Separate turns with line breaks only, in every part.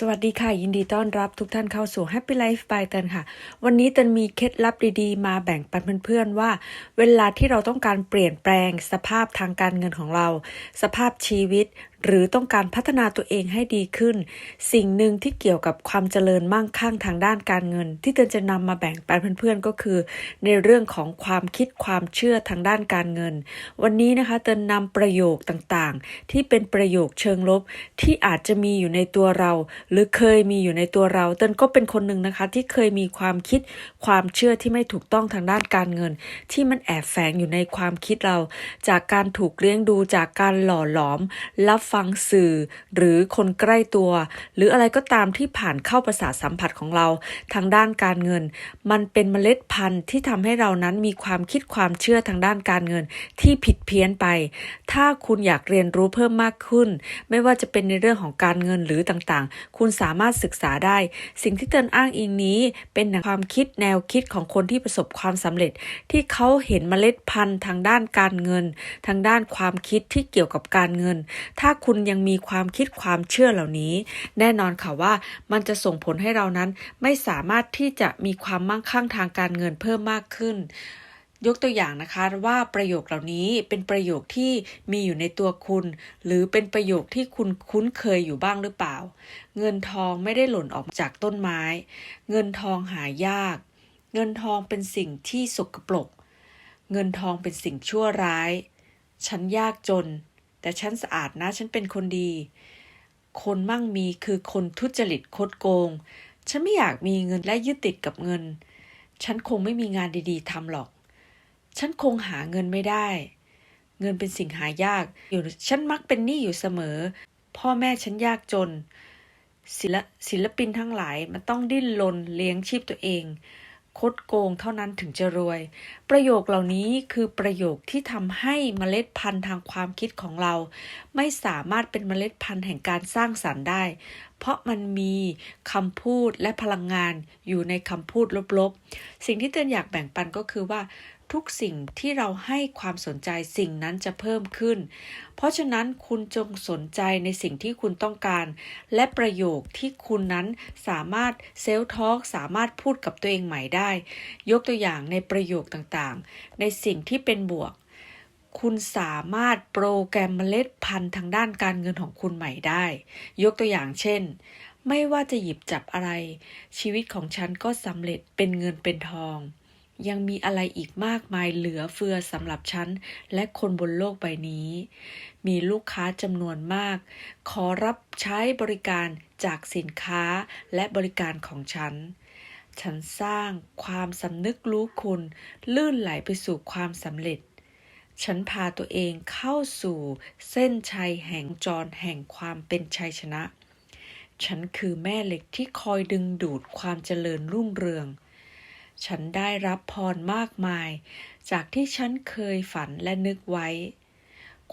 สวัสดีค่ะ ยินดีต้อนรับทุกท่านเข้าสู่ Happy Life by เตันค่ะ วันนี้เตันมีเคล็ดลับดีๆ มาแบ่งปันเพื่อนๆว่า เวลาที่เราต้องการเปลี่ยนแปลงสภาพทางการเงินของเรา สภาพชีวิตหรือต้องการพัฒนาตัวเองให้ดีขึ้น สิ่งหนึ่งที่เกี่ยวกับความเจริญมั่งคั่งทางด้านการเงิน ที่เตือนจะนำมาแบ่งปันเพื่อนๆก็คือ ในเรื่องของความคิดความเชื่อทางด้านการเงิน วันนี้นะคะเตือนนำประโยคต่างๆ ที่เป็นประโยคเชิงลบที่อาจจะมีอยู่ในตัวเรา หรือเคยมีอยู่ในตัวเรา เตือนก็เป็นคนหนึ่งนะคะ ที่เคยมีความคิดความเชื่อที่ไม่ถูกต้องทางด้านการเงิน ที่มันแอบแฝงอยู่ในความคิดเรา จากการถูกเลี้ยงดูจากการหล่อหลอมรับฟังสื่อ หรือคนใกล้ตัว หรืออะไรก็ตามที่ผ่านเข้าประสาทสัมผัสของเราทางด้านการเงิน มันเป็นเมล็ดพันธุ์ที่ทำให้เรานั้นมีความคิดความเชื่อทางด้านการเงินที่ผิดเพี้ยนไป ถ้าคุณอยากเรียนรู้เพิ่มมากขึ้น ไม่ว่าจะเป็นในเรื่องของการเงินหรือต่างๆ คุณสามารถศึกษาได้ สิ่งที่เตือนอ้างอิงนี้เป็นความคิดแนวคิดของคนที่ประสบความสำเร็จ ที่เขาเห็นเมล็ดพันธุ์ทางด้านการเงิน ทางด้านความคิดที่เกี่ยวกับการเงิน ถ้าคุณยังมีความคิดความเชื่อเหล่านี้ แน่นอนค่ะว่ามันจะส่งผลให้เรานั้นไม่สามารถที่จะมีความมั่งคั่งทางการเงินเพิ่มมากขึ้นยกตัวอย่างนะคะว่าประโยคเหล่านี้เป็นประโยคที่มีอยู่ในตัวคุณ หรือเป็นประโยคที่คุณคุ้นเคยอยู่บ้างหรือเปล่า เงินทองไม่ได้หล่นออกจากต้นไม้ เงินทองหายาก เงินทองเป็นสิ่งที่สกปรกเงินทองเป็นสิ่งชั่วร้าย ฉันยากจน แต่ฉันสะอาดนะฉันเป็นคนดี คนมั่งมีคือคนทุจริตคดโกง ฉันไม่อยากมีเงินและยึดติดกับเงิน ฉันคงไม่มีงานดีๆทำหรอก ฉันคงหาเงินไม่ได้ เงินเป็นสิ่งหายาก อยู่ฉันมักเป็นหนี้อยู่เสมอ พ่อแม่ฉันยากจน ศิลศิลปินทั้งหลายมันต้องดิ้นรนเลี้ยงชีพตัวเอง คดโกงเท่านั้นถึงจะรวย ประโยคเหล่านี้คือประโยคที่ทำให้เมล็ดพันธุ์ทางความคิดของเรา ไม่สามารถเป็นเมล็ดพันธุ์แห่งการสร้างสรรค์ได้ เพราะมันมีคำพูดและพลังงานอยู่ในคำพูดลบๆ สิ่งที่เตือนอยากแบ่งปันก็คือว่า ทุกสิ่งที่เราให้ความสนใจสิ่งนั้นจะเพิ่มขึ้น เพราะฉะนั้นคุณจงสนใจในสิ่งที่คุณต้องการ และประโยคที่คุณนั้นสามารถเซลทอล์กสามารถพูดกับตัวเองใหม่ได้ ยกตัวอย่างในประโยคต่างๆ ในสิ่งที่เป็นบวก คุณสามารถโปรแกรมเมล็ดพันธุ์ทางด้านการเงินของคุณใหม่ได้ ยกตัวอย่างเช่นไม่ว่าจะหยิบจับอะไร ชีวิตของฉันก็สำเร็จเป็นเงินเป็นทอง ยังมีอะไรอีกมากมายเหลือเฟือสำหรับฉัน และคนบนโลกใบนี้ มีลูกค้าจำนวนมาก ขอรับใช้บริการจากสินค้าและบริการของฉัน ฉันสร้างความสำนึกรู้คุณ ลื่นไหลไปสู่ความสำเร็จ ฉันพาตัวเองเข้าสู่เส้นชัยแห่งจรแห่งความเป็นชัยชนะ ฉันคือแม่เหล็กที่คอยดึงดูดความเจริญรุ่งเรือง ฉันได้รับพรมากมาย จากที่ฉันเคยฝันและนึกไว้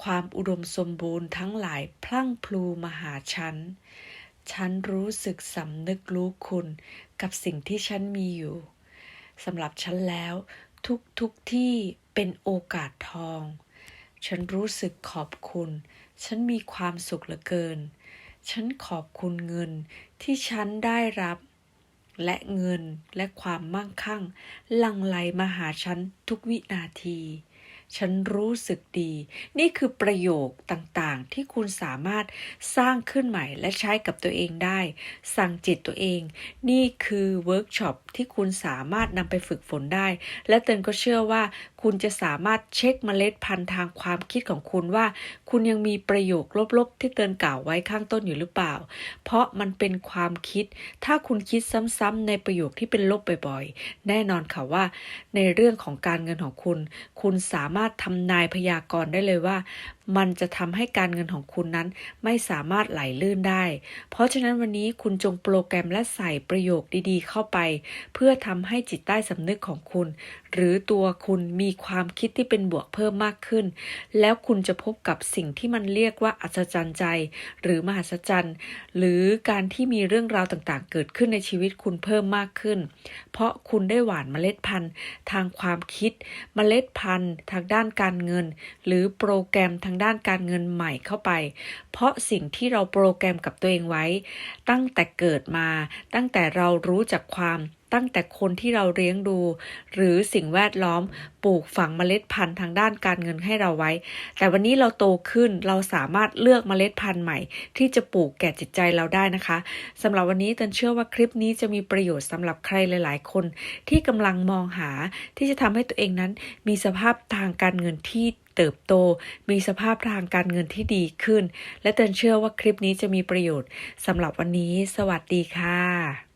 ความอุดมสมบูรณ์ทั้งหลายพลั่งพลูมาหาฉัน ฉันรู้สึกสำนึกรู้คุณกับสิ่งที่ฉันมีอยู่สำหรับฉันแล้ว ทุกทุกที่เป็นโอกาสทอง ฉันรู้สึกขอบคุณ ฉันมีความสุขเหลือเกิน ฉันขอบคุณเงินที่ฉันได้รับ และเงินและความมั่งคั่งลังไหลมาหาฉันทุกวินาที ฉันรู้สึกดี นี่คือประโยคต่างๆ ที่คุณสามารถสร้างขึ้นใหม่และใช้กับตัวเองได้ สั่งจิตตัวเอง นี่คือเวิร์กช็อปที่คุณสามารถนำไปฝึกฝนได้ และเตือนก็เชื่อว่าคุณจะสามารถเช็คเมล็ดพันธุ์ทางความคิดของคุณว่า คุณยังมีประโยคลบๆ ที่เตือนกล่าวไว้ข้างต้นอยู่หรือเปล่า เพราะมันเป็นความคิด ถ้าคุณคิดซ้ำๆในประโยคที่เป็นลบบ่อยๆ แน่นอนค่ะว่า ในเรื่องของการเงินของคุณ คุณสามารถทำนายพยากรณ์ได้เลยว่ามันจะทำให้การเงินของคุณนั้นไม่สามารถไหลลื่นได้ เพราะฉะนั้นวันนี้คุณจงโปรแกรมและใส่ประโยคดีๆ เข้าไป เพื่อทำให้จิตใต้สำนึกของคุณ หรือตัวคุณมีความคิดที่เป็นบวกเพิ่มมากขึ้น แล้วคุณจะพบกับสิ่งที่มันเรียกว่าอัศจรรย์ใจ หรือมหัศจรรย์ หรือการที่มีเรื่องราวต่างๆ เกิดขึ้นในชีวิตคุณเพิ่มมากขึ้น เพราะคุณได้หว่านเมล็ดพันธุ์ ทางความคิด เมล็ดพันธุ์ ทางด้านการเงิน หรือโปรแกรมทางางด้านการเงินใหม่เข้าไป เพราะสิ่งที่เราโปรแกรมกับตัวเองไว้ ตั้งแต่เกิดมา ตั้งแต่เรารู้จักความตั้งแต่คนที่เราเลี้ยงดู หรือสิ่งแวดล้อมปลูกฝังเมล็ดพันธุ์ทางด้านการเงินให้เราไว้ แต่วันนี้เราโตขึ้นเราสามารถเลือกเมล็ดพันธุ์ใหม่ ที่จะปลูกแก่จิตใจเราได้นะคะสำหรับวันนี้ตันเชื่อว่าคลิปนี้จะมีประโยชน์สำหรับใครหลาย ๆ คน ที่กำลังมองหาที่จะทำให้ตัวเองนั้น มีสภาพทางการเงินที่ เติบโต มีสภาพทางการเงินที่ดีขึ้น และเตือนเชื่อว่าคลิปนี้จะมีประโยชน์สำหรับวันนี้ สวัสดีค่ะ